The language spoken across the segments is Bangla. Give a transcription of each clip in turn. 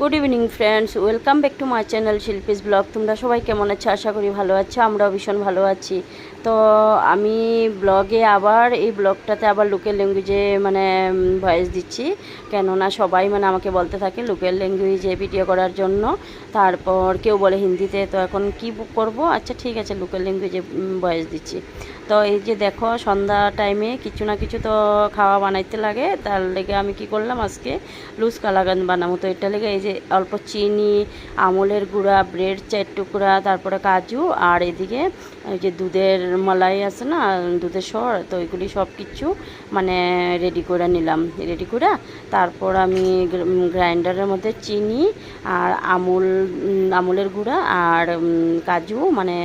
Good evening friends welcome back to my channel Shilpi's vlog তোমরা সবাই কেমন আছো? আশা করি ভালো আছো, আমরাও ভীষণ ভালো আছি। তো আমি ব্লগে আবার, এই ব্লগটাতে আবার লোকেল ল্যাঙ্গুয়েজে মানে ভয়েস দিচ্ছি। কেননা সবাই মানে আমাকে বলতে থাকে লোকেল ল্যাঙ্গুয়েজে ভিডিও করার জন্য। তারপর কেউ বলে হিন্দিতে, তো এখন কি করব? আচ্ছা ঠিক আছে লোকাল ল্যাঙ্গুয়েজে ভয়েস দিচ্ছি। তো এই যে দেখো, সন্ধ্যা টাইমে কিছু না কিছু তো খাওয়া বানাইতে লাগে। তার লেগে আমি কি করলাম আজকে? লুজ কালাগান বানাবো। তো এটা লেগে এই যে অল্প চিনি, আমলের গুঁড়া ব্রেড চার টুকরা, তারপরে কাজু, আর এদিকে ওই যে দুধের মালাই আছে না, দুধের সর, তো ওইগুলি সব কিছু মানে রেডি করে নিলাম। রেডি করে তারপর আমি গ্রাইন্ডারের মধ্যে চিনি আর আমুল আমুলের গুঁড়া আর কাজু মানে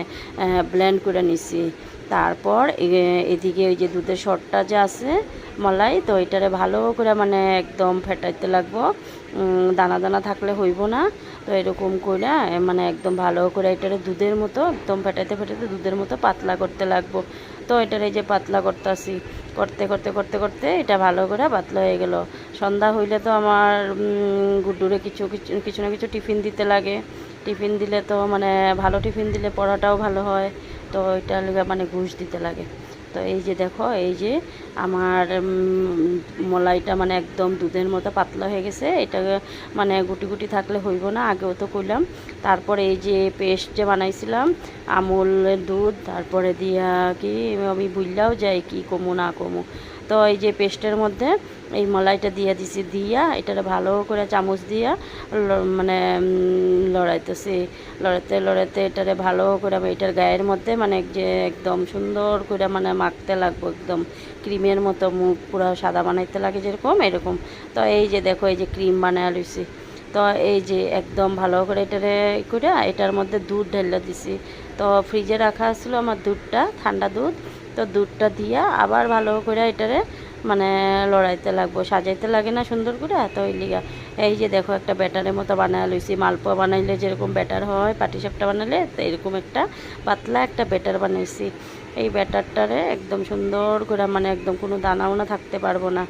ব্লেন্ড করে নিছি। তারপর এদিকে ওই যে দুধের শটটা যে আছে মলাই, তো এটারে ভালো করে মানে একদম ফেটাইতে লাগবো। দানা দানা থাকলে হইব না, তো এরকম করে মানে একদম ভালো করে এটারে দুধের মতো, একদম ফেটাইতে ফেটাইতে দুধের মতো পাতলা করতে লাগবো। তো এটার এই যে পাতলা করতে আসি করতে করতে করতে করতে এটা ভালো করে পাতলা হয়ে গেল। সন্ধ্যা হইলে তো আমার গুড্ডুরে কিছু কিছু কিছু না কিছু টিফিন দিতে লাগে। টিফিন দিলে তো মানে ভালো টিফিন দিলে পড়াটাও ভালো হয়। তো এটা মানে ঘুষ দিতে লাগে। তো এই যে দেখো, এই যে আমার মলাইটা মানে একদম দুধের মতো পাতলা হয়ে গেছে। এটা মানে গুটি গুটি থাকলে হইব না, আগেও তো কইলাম। তারপরে এই যে পেস্ট যে বানাইছিলাম, আমুলের দুধ, তারপরে দিয়া কি আমি বুঝলাও যাই কি কমু না কমু। তো এই যে পেস্টের মধ্যে এই মলাইটা দিয়ে দিছি, দিয়া এটা ভালো করে চামচ দিয়া মানে লড়াইতেছি। লড়াইতে লড়াইতে এটারে ভালো করে এটার গায়ের মধ্যে মানে যে একদম সুন্দর করে মানে মাখতে লাগবো, একদম ক্রিমের মতো মুখ পুরো সাদা বানাইতে লাগে যেরকম, এরকম। তো এই যে দেখো, এই যে ক্রিম বানায় লইছি। তো এই যে একদম ভালো করে এটারে করে এটার মধ্যে দুধ ঢেলে দিছি। তো ফ্রিজে রাখা ছিল আমার দুধটা, ঠান্ডা দুধ। তো দুধটা দিয়া আবার ভালো করে এটারে মানে লড়াইতে লাগবো। সাজাইতে লাগে না সুন্দর করে? এত ওই লিগা এই যে দেখো একটা ব্যাটারের মতো বানায় লইছি, মালপোয়া বানাইলে যেরকম ব্যাটার হয় পাটি সাপটা বানালে তো এরকম একটা পাতলা একটা ব্যাটার বানাইছি। এই ব্যাটারটারে একদম সুন্দর করে মানে একদম কোনো দানাও না থাকতে পারব না।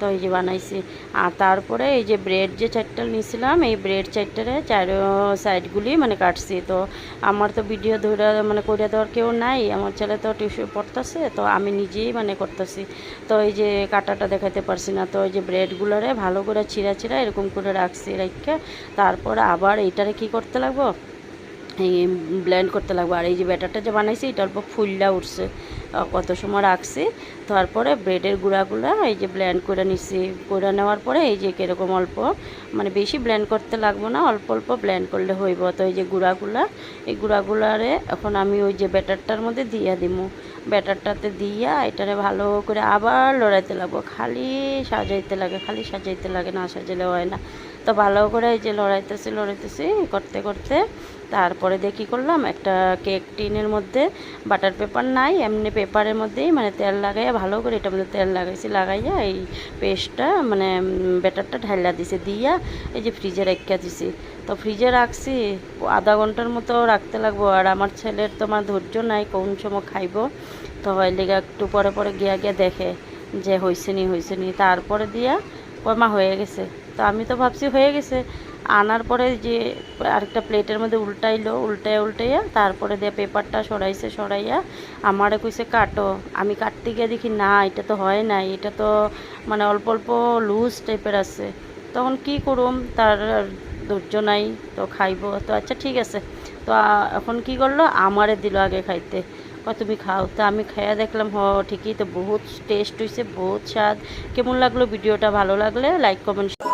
তো এই যে বানাইছি। আর তারপরে এই যে ব্রেড যে চারটা নিয়েছিলাম এই ব্রেড চারটারে চার সাইডগুলি মানে কাটছি। তো আমার তো ভিডিও ধরে মানে করে দেওয়ার কেউ নাই, আমার ছেলে তো টিউশন পড়তেছে, তো আমি নিজেই মানে করতেছি। তো এই যে কাটাটা দেখাতে পারছি না, তো এই যে ব্রেডগুলোরে ভালো করে ছিঁড়া ছিঁড়া এরকম করে রাখছি রেখে তারপরে আবার এইটারে কি করতে লাগবো? ব্লেন্ড করতে লাগবে। আর এই যে ব্যাটারটা যে বানাইছি, এটা অল্প ফুললা উঠছে। কত সময় রাখছি। তারপরে ব্রেডের গুঁড়াগুলো এই যে ব্লেন্ড করে নিচ্ছি করে নেওয়ার পরে এই যে কীরকম অল্প মানে বেশি ব্লেন্ড করতে লাগবো না, অল্প অল্প ব্লেন্ড করলে হইব। তো এই যে গুঁড়াগুলা, এই গুঁড়াগুলারে এখন আমি ওই যে ব্যাটারটার মধ্যে দিয়ে দিব ব্যাটারটাতে দিয়া এটারে ভালো করে আবার লড়াইতে লাগবো। খালি সাজাইতে লাগে, খালি সাজাইতে লাগে, না সাজাইলে হয় না। তো ভালো করে এই যে লড়াইতেছি লড়াইতেছি, করতে করতে তারপরে কী করলাম, একটা কেক টিনের মধ্যে, বাটার পেপার নাই, এমনি পেপারের মধ্যেই মানে তেল লাগাইয়া, ভালো করে এটার মধ্যে তেল লাগাইছি, লাগাইয়া এই পেস্টটা মানে ব্যাটারটা ঢাইলা দিছে, দিয়া এই যে ফ্রিজে রেখে দিছি। তো ফ্রিজে রাখছি, আধা ঘণ্টার মতো রাখতে লাগবো, আর আমার ছেলের তো আমার ধৈর্য নাই, কোন সময় খাইব। তো হয় লেগে একটু পরে পরে গিয়া গিয়া দেখে যে হয়েছে নি হয়েছে নি, তারপরে দিয়া কমা হয়ে গেছে। তো আমি তো ভাবছি হয়ে গেছে। আনার পরে যে আরেকটা প্লেটের মধ্যে উল্টাইলো, উল্টাইয়া উল্টাইয়া, তারপরে দিয়ে পেপারটা সরাইছে, সরাইয়া আমারে কইছে, কাটো। আমি কাটতে গিয়ে দেখি, না, এটা তো হয় নাই, এটা তো মানে অল্প অল্প লুজ টাইপের আছে। তখন কি করুম, তার ধৈর্য নাই, তো খাইব। তো আচ্ছা ঠিক আছে। তো এখন কি করল, আমারে দিল আগে খাইতে। তুমি খাও। তো আমি খাইয়া দেখলাম, হ, ঠিকই, তো বহুত টেস্ট হয়েছে বহুত স্বাদ। কেমন লাগল ভিডিওটা? ভালো লাগলে লাইক, কমেন্ট